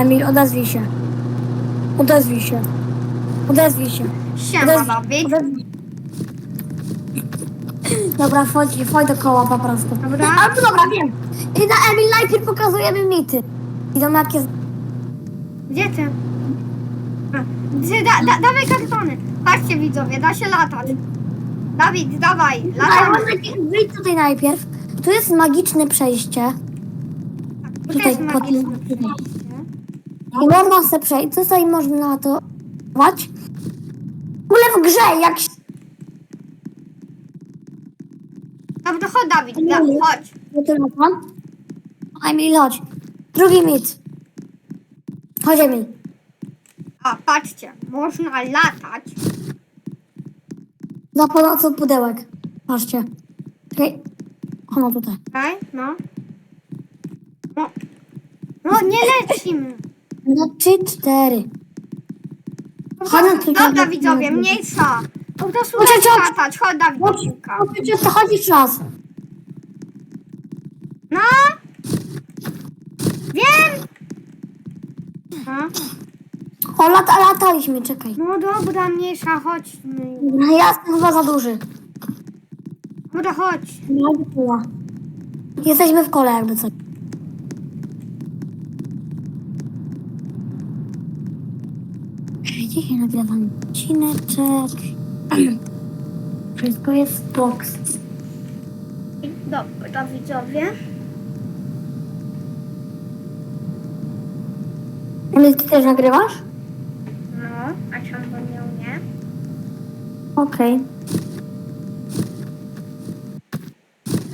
Emil, odezwij się. Odezwij się. Odezwij się. Siema, Odezwij- Bobby. odezwij- Dobra, wchodź, wchodź do koła po prostu. Dobra. Ale to dobra, wiem. I na Emil najpierw pokazujemy mity. Idą jakie... Gdzie ty? A, Ty, da, da, dawaj kartony. Patrzcie widzowie, da się latać. Dawid, dawaj, Ale latamy. Wyjdź tutaj najpierw. Tu jest magiczne przejście. To Tutaj, jest pod- magiczne tutaj. I można sobie przejść. Tutaj można to... Wać. W ogóle w grze, jak... się- Dobra, chodź Dawid, da, chodź. No to lata. Emil, chodź. Drugi mit. Chodź, Emil. A, patrzcie, można latać. Za pomocą pudełek. Patrzcie. Czekaj. Ono tutaj. Okej, no. No, no nie lecimy. No trzy, cztery. Chodź na trzy, Dobra widzowie, mniejsza. Po prostu Chodź, leć chodź. latać, chodź Dawid, do Chodź, piłka. chodź, chodź, chodź raz. No! Wiem! A? O, lata, lataliśmy, czekaj. No dobra, mniejsza, chodźmy. Dobra, ja jestem chyba za duży. Dobra, chodź. Jesteśmy w kole jakby coś. Nagrywam odcineczek. Wszystko jest box. Dobra, widzowie. Emil, ty też nagrywasz? No, a czemu nie nie? Okej.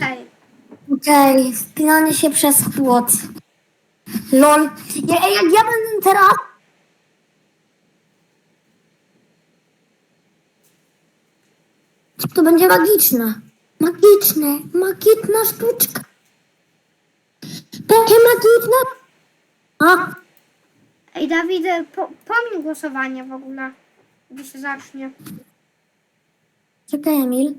Daj. Okej, wspinanie się przez płot. Lol. Ja, jak ja będę teraz... To będzie magiczne. Magiczne. Magiczna sztuczka. Takie magiczne. A, Ej, Dawid, po, pomiń głosowanie w ogóle, gdy się zacznie. czekaj Emil.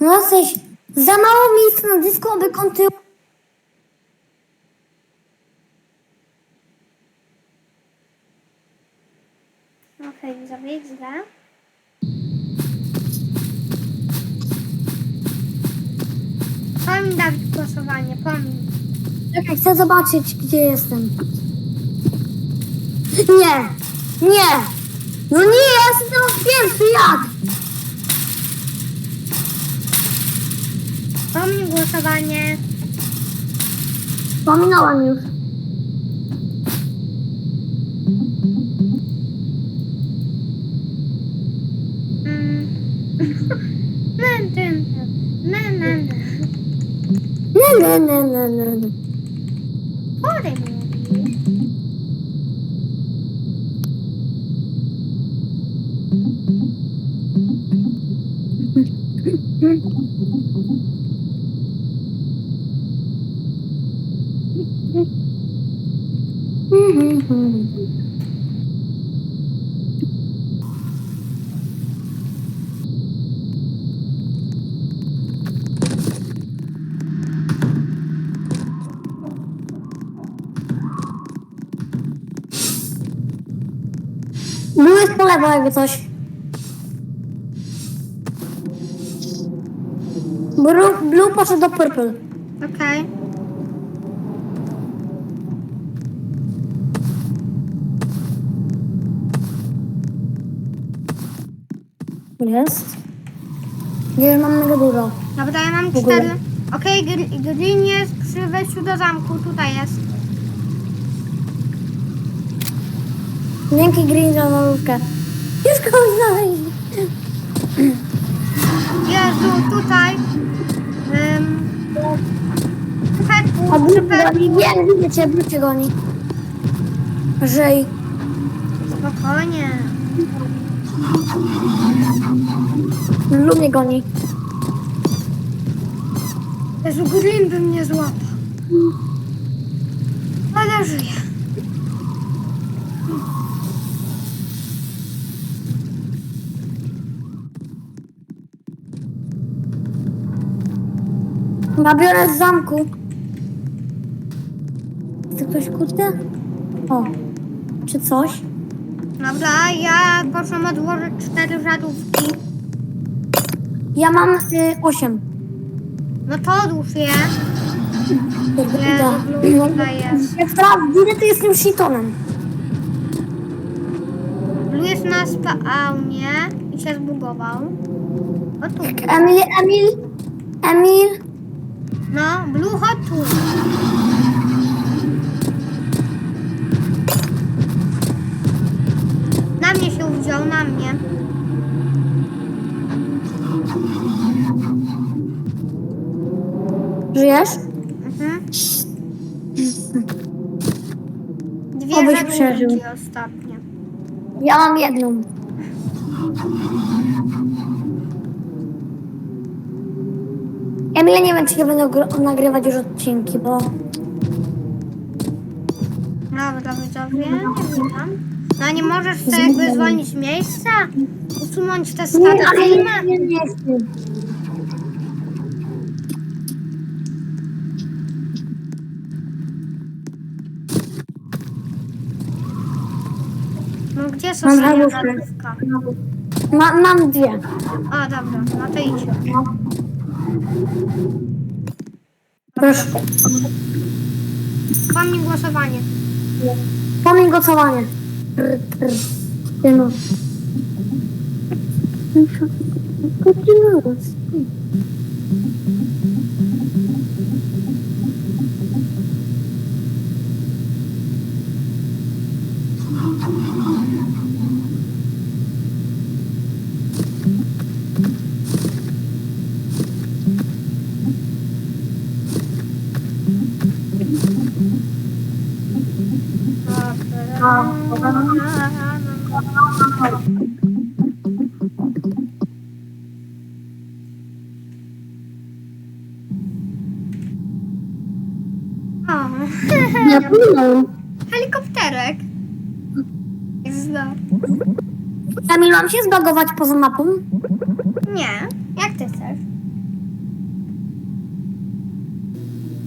No jesteś za mało miejsca na dysku, aby kontynuować. Okej, widzowie, źle. Pomiń, Dawid, głosowanie, pomiń. Czekaj, chcę zobaczyć, gdzie jestem. Nie! Nie! No nie, ja jestem teraz pierwszy, jak? Pomiń głosowanie. Pominąłem już. Nie, nie, nie, nie, nie, nie. Podaj mówi. Byłeś po lewo, jakby coś. Blue, blue poszedł do purple. Okej. Jest. Nie, mam mega dużo. Dobra, ja mam cztery. Okej, gr- green jest przy wejściu do zamku, tutaj jest. Dzięki Green za malutkę. Już go znaleźli. Jezu, tutaj. Um, A przy goni. Wiem, widzę cię, Blue cię goni. Żyj. Spokojnie. Blue mnie goni. Jezu, green by mnie złapał. Ale żyje. Nabiorę z zamku. Chce ktoś kurde? O. Czy coś? Dobra, ja poszłam odłożyć cztery żarówki. Ja mam y, osiem. No to odłóż je. Kurde, Jezu. Blue jest. Jak sprawdzę, to jestem shitonem. Blue jest na spawnie i się zbugował. O tu. Emil, Emil, Emil. No, Blue, chodź tu. Na mnie się wziął, na mnie. Żyjesz? Mhm. Dwie Obyś przeżył. ostatnie. Ja mam jedną. Emil, ja nie wiem, czy ja będę gr- nagrywać już odcinki, bo... Dobra, widzowie, nie. No nie możesz sobie jakby zwolnić miejsca? Usunąć te Nie, filmy? nie, nie, nie chcę. No gdzie są Mam moja żarówkę. żarówka? Ma, mam dwie. O, dobra, no to idź. Proszę. Mi głosowanie. Pamięć gotowanie. Trr, trr. Ty no. O, Ja płynę. helikopterek. Zda. Emil, mam się zbagować poza mapą? Nie, jak ty chcesz?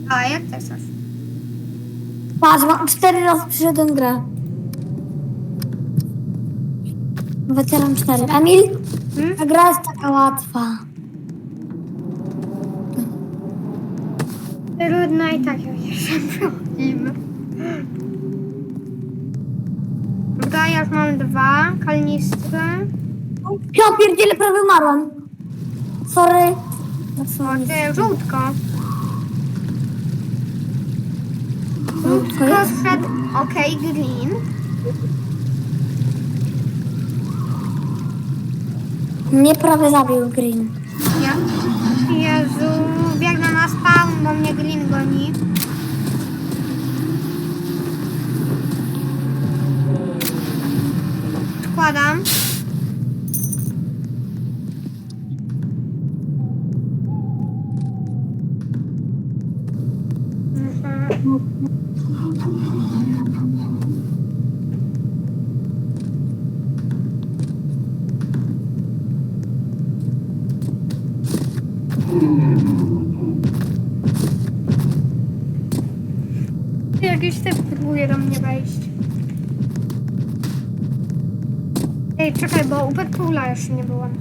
A, jak ty chcesz? Patrz, mam cztery razy przyszedłem grę. Weteran cztery. Emil, Hmm? ta gra jest taka łatwa. Trudno i tak już jeszcze przechodzimy. Dobra, ja już mam dwa kalnistry. Ja pierdzielę, prawie umarłam. Sorry. Sorry. ty, żółtko. Żółtko szedł, okej, green. Mnie prawie zabił Green. Ja. Jezu, biegnę na spawn, bo mnie green goni. Składam. Mhm. Jakiś typ próbuje do mnie wejść. Ej, czekaj, bo u Petpoola jeszcze nie byłam.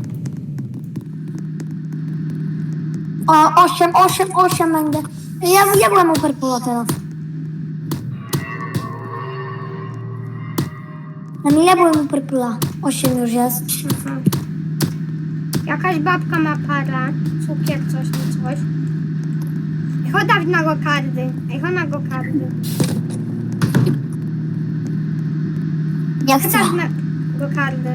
O, 8, 8, 8 będę. Ja, ja byłem u Perpula teraz. Emil, ja byłem u Perpula. 8 już jest. Mhm. Jakaś babka ma parę, cukier, coś, nie coś. Chodź Dawid na go kardy. Ej, chodź na go kardy. Ja Chodź chcę. Dawid na go kardy.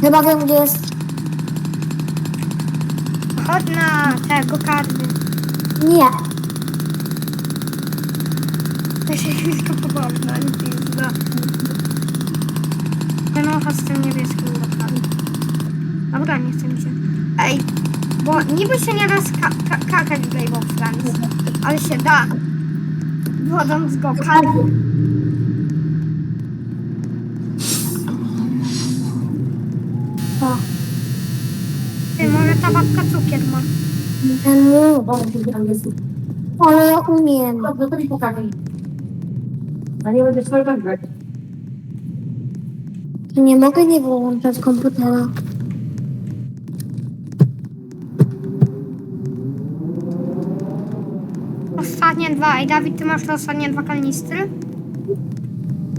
Chyba wiem, gdzie jest. Chodź na tego kardy. Nie. To się tylko pobożna, nic nie zna. Ten z tym niebieskim lokami. Dobra, nie chcę mi się. Ej, bo niby się nie da ska- ka- kakać w Thrones, ale się da. Wodząc go karty. Ale ja umiem. No to mi pokażę. A nie będę swoje wygrać. Nie mogę nie wyłączać komputera. Ostatnie dwa. Ej, Dawid, ty masz te ostatnie dwa kanistry?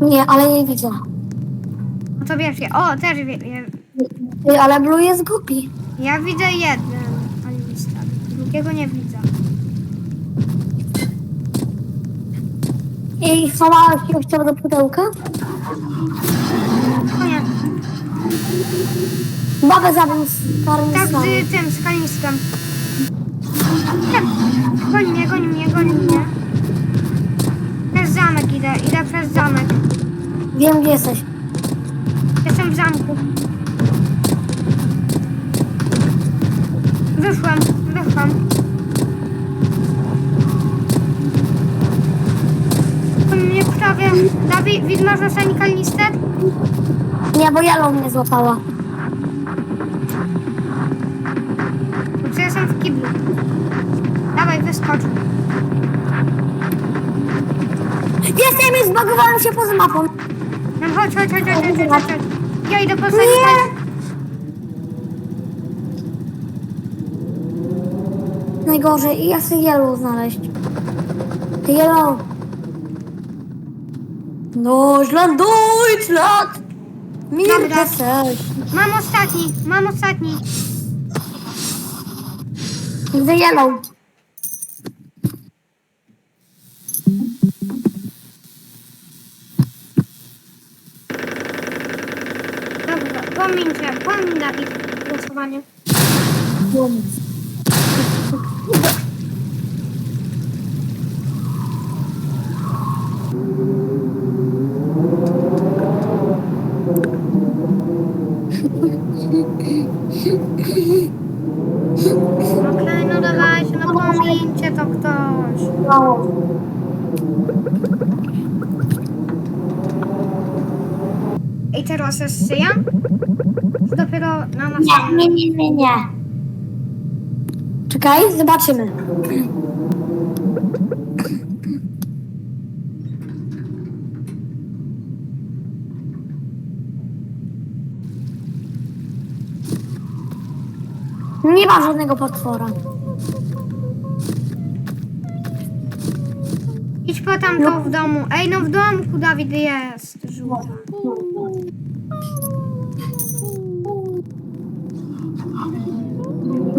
Nie, ale nie widzę. No to wiesz je. O, też wie, ale Blue jest głupi. Ja widzę jeden kanister. Drugiego nie widzę. I się chciał do pudełka? Nie. Babę zabił z Tak, z tym, z kanistrem. Tak. Goni mnie, goni mnie, goni mnie. Przez zamek idę, idę przez zamek. Wiem, gdzie jesteś. Jestem w zamku. Wyszłam, wyszłam. Dawid, Wid, masz ostatni kanister? Nie, bo Jalo mnie złapała. Bo ja jestem w kiblu. Dawaj, wyskocz. Jestem i zbagowałem się poza mapą. No chodź, chodź, chodź, chodź, chodź, chodź, chodź. Ja idę po Nie! Najgorzej, ja chcę Yellow znaleźć. Yellow. Deutschland, Deutschland! Mir Dobra. jesteś. Mam ostatni, mam ostatni. Widzę Yellow. Dobra, pomiń Dawid głosowanie. Okej, no dawajcie, no pomińcie to ktoś. Czy Dopiero na nas. Nie, nie, nie, nie. Czekaj, zobaczymy. Nie ma żadnego potwora. Idź po tamto w domu. Ej, no w domku Dawid jest. Żółta.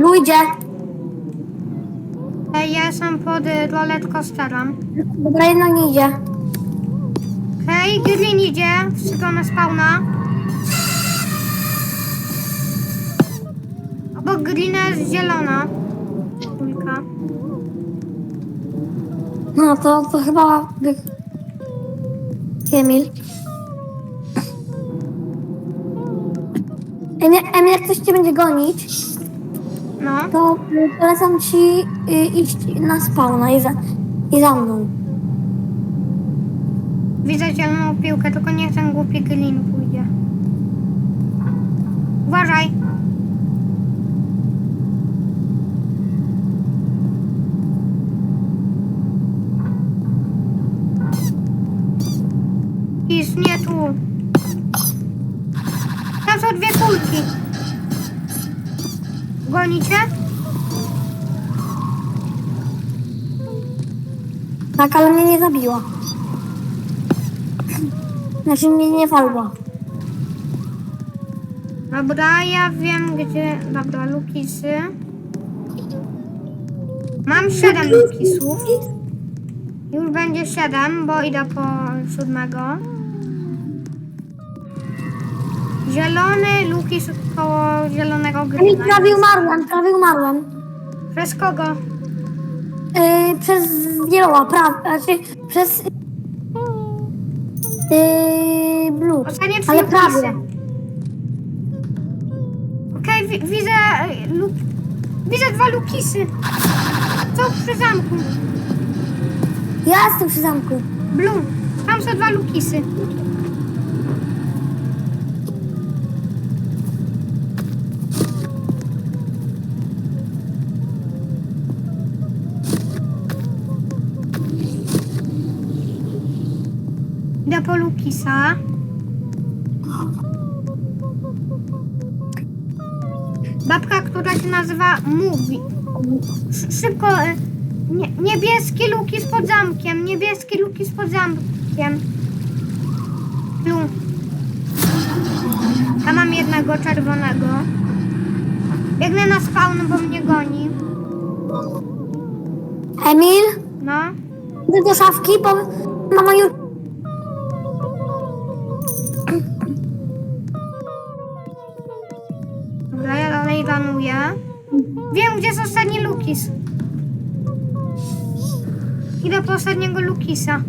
Ludzie, Ej, ja jestem pod y, roller coasterem. dobra, jednak nie idzie. Hej, Green idzie w stronę spawna. Obok Greena jest zielona. Kulka. No to, to chyba by... Emil. Emil, Emil, jak ktoś cię będzie gonić, No. to y, polecam ci y, iść na spawna i za, i za mną. Widzę zieloną piłkę, tylko niech ten głupi Green pójdzie. Uważaj. Tak, ale mnie nie zabiła. Znaczy mnie nie walła. Dobra, ja wiem gdzie. Dobra, Lukisy. Mam siedem Lukisów. Już będzie siedem, bo idę po siódmego. Zielony Lukis koło zielonego gryna. prawie umarłem, prawie umarłem. Przez kogo? Yy, przez Yellowa, prawie, znaczy przez... Yy, blue. Ostatnie trzy Ale prawie. Okej, wi- widzę. y, Luk... Widzę dwa Lukisy. Co przy zamku? Ja jestem przy zamku. Blue. Tam są dwa Lukisy. Idę po Lukisa. Babka, która się nazywa Mówi. Sz- Szybko. e, Nie, niebieski Lukis pod zamkiem. Niebieski Lukis pod zamkiem. Tu. Ja mam jednego czerwonego. Biegnę na spawn, bo mnie goni. Emil, No. idę do szafki, bo już... Wiem, gdzie jest ostatni Lukis. Idę po ostatniego Lukisa.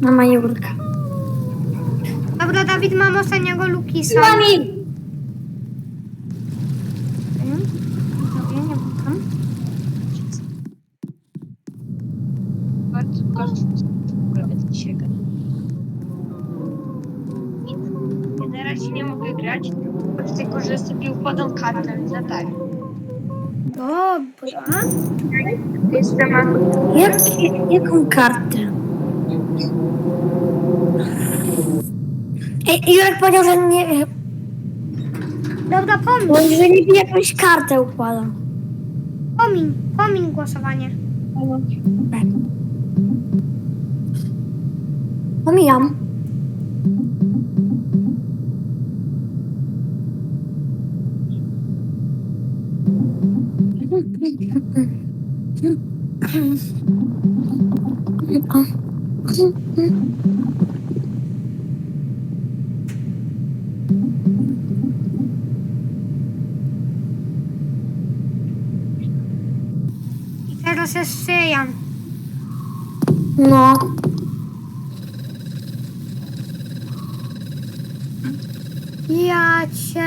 Mama Jurka. Dobra, Dawid, mam ostatniego Lukisa. Mami! Mm, Dobra, nie mam. Bardzo każdy robię dzisiaj grać. Ja na razie nie mogę grać, tylko że sobie układam kartę na tak. Dobra. Jestem Jak, jaką kartę? Ej, Jurek powiedział, że nie... Dobra, pomiń. Że niby jakąś kartę układa. Pomiń, pomiń głosowanie. Pomijam. I teraz jest Syjan. No. Ja cię...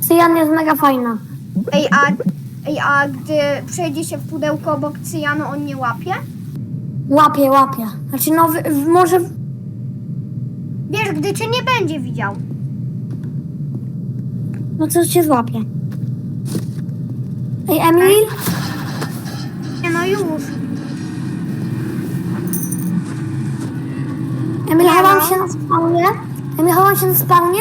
Cyjan jest mega fajna. Ej, a, ej, a gdy przejdzie się w pudełko obok cyjanu, on nie łapie? Łapie, łapie. Znaczy no, w, w, może... Wiesz, gdy cię nie będzie widział. No coś cię złapie. Ej, Emil? Nie no już. Emil, chowam no. się na spawnie. Emil, chowam się na spawnie.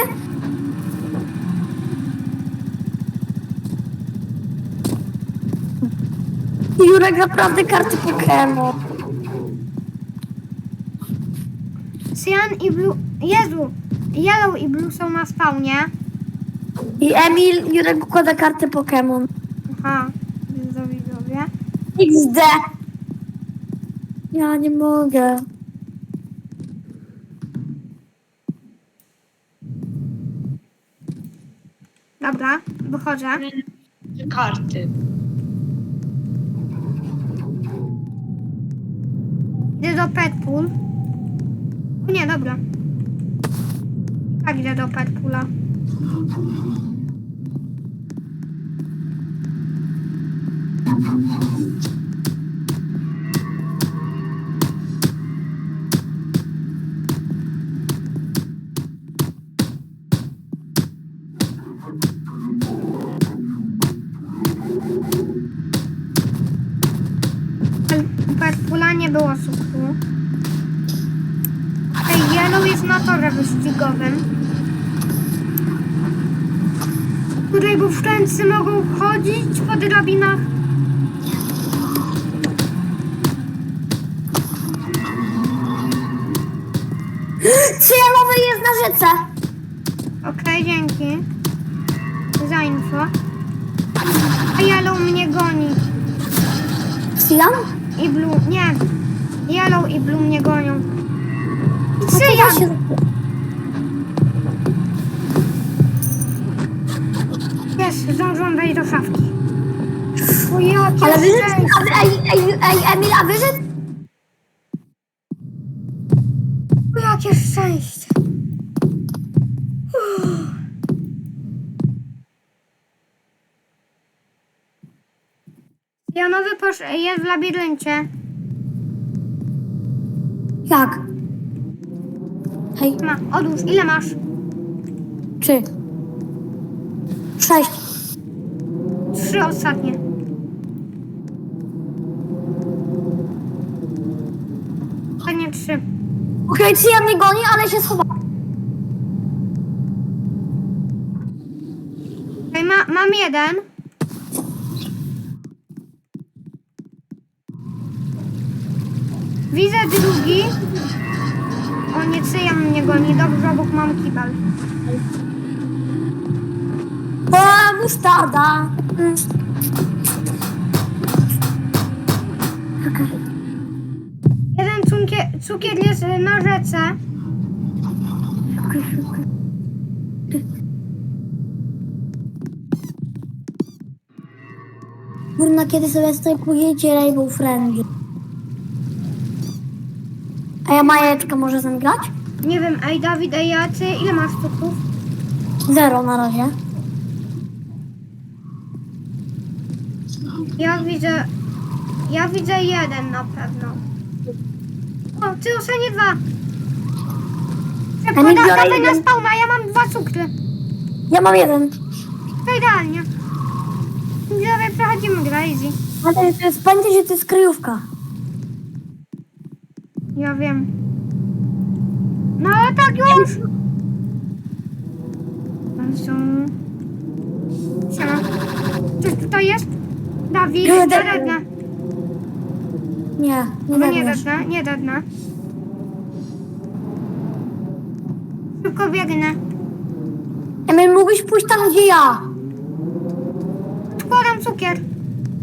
Jurek, naprawdę karty Pokémon. Cyan i Blue... Jezu! Yellow i Blue są na spawnie. I Emil, Jurek układa karty Pokémon. Aha, widzę widzowie. XD. Ja nie mogę. Dobra, wychodzę. karty. Do Petpool. Nie, dobra. Tak, idę do Petpoola. Petpoola nie było suchu. Ej, Torze wyścigowym. Którego wszędzie mogą chodzić po drabinach. Cyjanowy jest na rzece. Okej, dzięki. Za info. A Yellow mnie goni. Cyjan? I Blue, nie. Yellow i Blue mnie gonią. Cyjan! się... Jest, zdążyłam wejść do szafki. O jakie Ale a wy- Ej, ej, ej, Emil, a wyszedł? O jakie szczęście. Uff. Janowy posz... jest w labiryncie. Jak? Hej, Ma, odłóż, ile masz? trzy. Sześć. Trzy ostatnie. trzy. Okej, okay, ja mnie goni, ale się schowa. Okej, ma, mam jeden. Widzę drugi. O nie, Cyjan mnie goni. Dobrze, obok mam kibel. O, musztarda. Mm. Jeden cukier, cukier jest na rzece. Kurna, kiedy sobie strajkujecie Rainbow Friendly. A ja Majeczka może z nami grać? Nie wiem, ej Dawid, ej Jacy, ile masz cukrów? Zero na razie. Ja widzę... Ja widzę jeden na pewno. O, ty ostatnie dwa. Szybko, A biorę dawaj na jeden. spawna, ja mam dwa cukry. Ja mam jeden. To idealnie. Dawaj, przechodzimy gra easy. Ale to jest, pamiętaj, że to jest kryjówka. Ja wiem. No ale tak już. Tam są... Siema. Coś tutaj jest? Dawid, Nie, nie Dawid. dadna. Nie, nie No nie dadniesz. dadna, nie dadna. Szybko biegnę. Emil, mógłbyś pójść tam, gdzie ja. Odkładam cukier.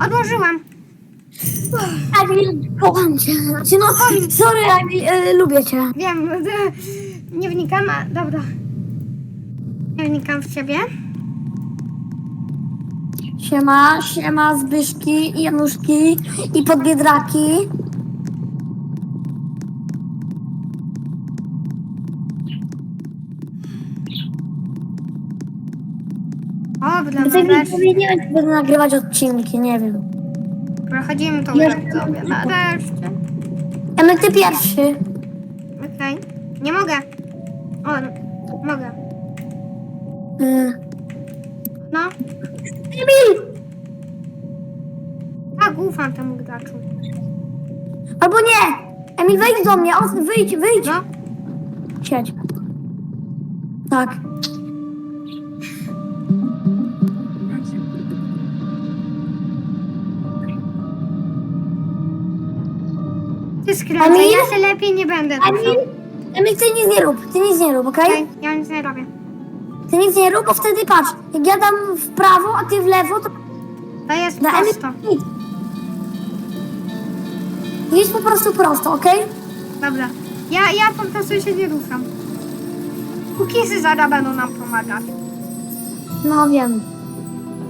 Odłożyłam. Emil, kocham cię. Znaczy, no, sorry, Emil, e, lubię cię. Wiem, nie wnikam, a dobra. Nie wnikam w ciebie. Siema, siema, Zbyszki, Januszki i podbiedraki. Mi powiedziałem, że będę nagrywać odcinki, nie wiem. Przechodzimy tą grę sobie. Nareszcie. Emil, ty pierwszy. Okej. Nie mogę. O, mogę. Y, No. Emil! Tak, ufam temu graczu. Albo nie! Emil, wejdź do mnie, o, wyjdź, wyjdź. No. Siedź. Tak. Skręcę, Emil? ja się lepiej nie będę Emil, ruszał. Emil, ty nic nie rób, ty nic nie rób, okej? Okej, ja nic nie robię. Ty nic nie rób, bo wtedy patrz, jak ja dam w prawo, a ty w lewo, to To jest Emil prosto. Idź po prostu prosto, okej? Dobra. Ja, ja po prostu się nie ruszam. Kukisy zaraz będą nam pomagać. No wiem.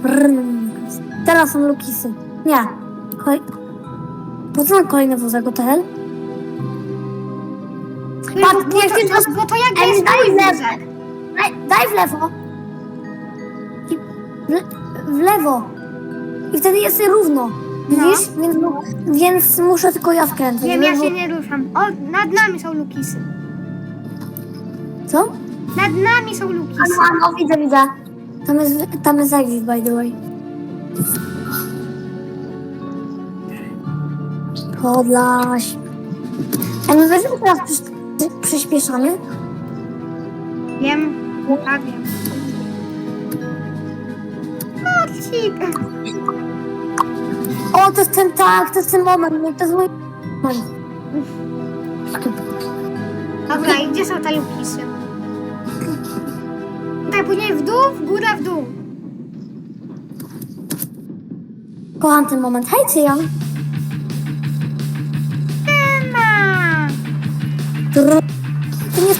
Brrrm. Teraz są lukisy. Nie. Kolej... Po co nam kolejny wózek hotel? Bo, ty to, to, bo to jakby jest daj mój w lewo. wózek. Daj, daj w lewo. I w, w lewo. I wtedy jest równo. Widzisz? Więc, więc muszę tylko ja wkręcać. Wiem, ja się nie ruszam. O, nad nami są lukisy. Co? Nad nami są A lukisy. no, a no, widzę, widzę. Tam jest, tam jest exit, by the way. Podlaś. A nie weźmy teraz przysz, przy, przyspieszamy? Wiem, tak wiem. Marcik. O, to jest ten tak, to jest ten moment, nie, to jest mój moment. Dobra, i gdzie są te lukisy? Tak, później w dół, w górę, w dół. Kocham ten moment. Hej, Cyjan. Ema! Trrr.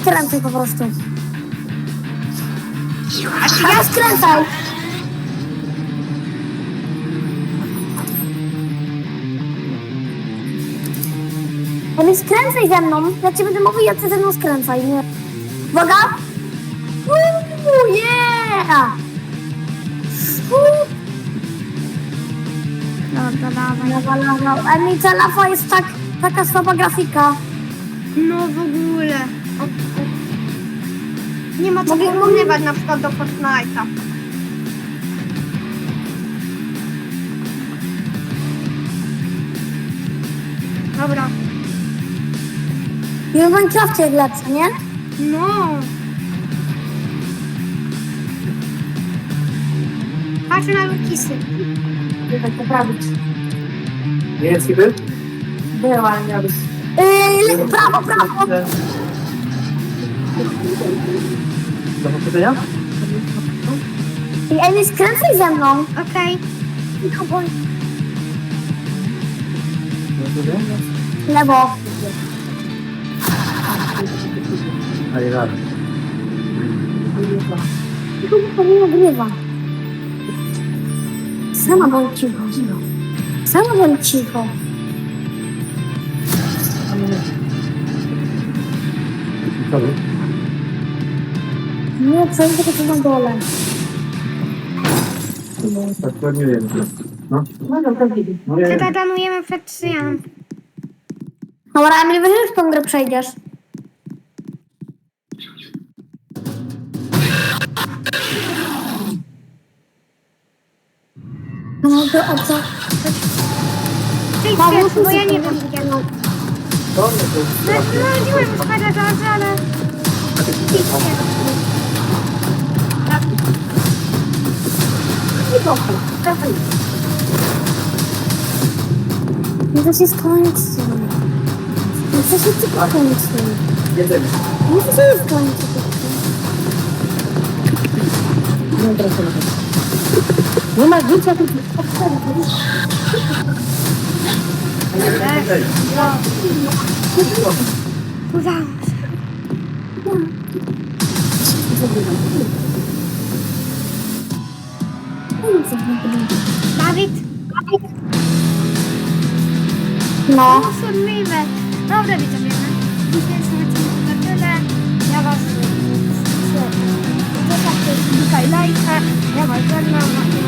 Skręcaj po prostu. Ja ja skręcaj. Emil, skręcaj ze mną. Ja cię będę mówił, jak ty ze mną skręcaj. Nie. Uwaga. Uuu, yeah! Uuu. Dobra, dawaj. Lawa, lawa. Emil, ta lawa jest tak, taka słaba grafika. No w ogóle. Nie ma co Mogę- porównywać na przykład do Fortnite'a. Dobra. I w Minecrafcie lepsze, nie? No. Patrz na lukisy. Nie tak poprawić. Niemiecki był? Był, ale miał być. Yy, prawo, prawo. Do powiedzenia? I Emi, skręcaj ze mną. Okej. Lewo. Ale rano. Chyba nie nagrywa. Sama bądź cicho. Sama bądź cicho. Co był? Nie, przejdę tylko na dole. Tak, pewnie wiem. No. No, no, pewnie. No, nie wiem. Zadanujemy przed Syjanem. Dobra, Emil, wiesz, w tą grę przejdziesz. No to o co? Ty idź, bo ja nie wiem gdzie. No, To nie, to jest... znalazłem już parę razy, ale... No to się skończy. No to się skończy. Jedziemy. No to się skończy. No, teraz to na pewno. Nie ma życia, tylko Ej, Udało się. Dawid, No. możliwe. Dobra, widzowie. Dzisiejszy odcinek to tyle. Ja was zostawcie tutaj lajka. Ja was żegnam.